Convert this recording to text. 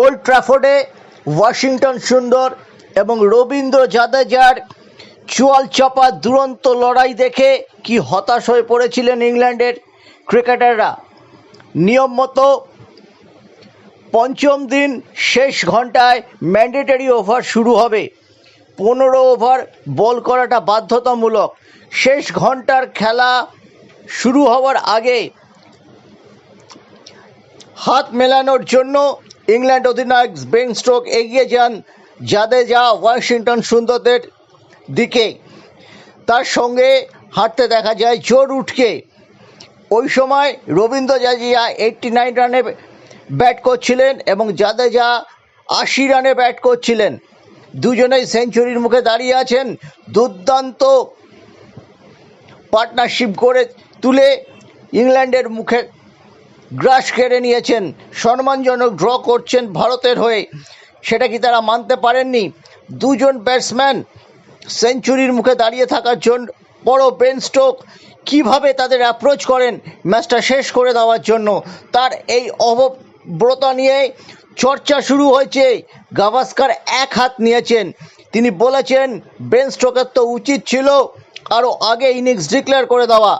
Old ট্রাফোর্ডে, Washington সুন্দর এবং রবীন্দ্র জাদেজার চুয়াল চাপা দুরন্ত লড়াই দেখে কি হতাশ হয়ে পড়েছিলেন ইংল্যান্ডের ক্রিকেটাররা। নিয়ম মতো পঞ্চম দিন শেষ ঘন্টায় ম্যান্ডেটরি ওভার শুরু হবে। পনেরো ওভার বল করাটা বাধ্যতামূলক। শেষ ঘণ্টার খেলা শুরু হওয়ার আগে হাত মেলানোর জন্য ইংল্যান্ড অধিনায়ক বেন স্টোক এগিয়ে যান জাদেজা ওয়াশিংটন সুন্দরদের দিকে। তার সঙ্গে হাঁটতে দেখা যায় জো উঠকে। ওই সময় রবীন্দ্র জাজিয়া এইটটি নাইন রানে ব্যাট করছিলেন এবং জাদেজা আশি রানে ব্যাট করছিলেন। দুজনেই সেঞ্চুরির মুখে দাঁড়িয়ে আছেন। দুর্দান্ত পার্টনারশিপ করে তুলে ইংল্যান্ডের মুখে গ্রাস কেড়ে নিয়েছেন, সম্মানজনক ড্র করছেন ভারতের হয়ে। সেটা কি তারা মানতে পারেননি? দুজন ব্যাটসম্যান সেঞ্চুরির মুখে দাঁড়িয়ে থাকার জন্য বড় বেন স্টোক কীভাবে তাদের অ্যাপ্রোচ করেন? ম্যাচটা শেষ করে দেওয়ার জন্য। তার এই অবব্রতা নিয়ে চর্চা শুরু হয়েছে। গাভাস্কার এক হাত নিয়েছেন। তিনি বলেছেন বেন স্টোকের তো উচিত ছিল আরও আগে ইনিংস ডিক্লেয়ার করে দেওয়া।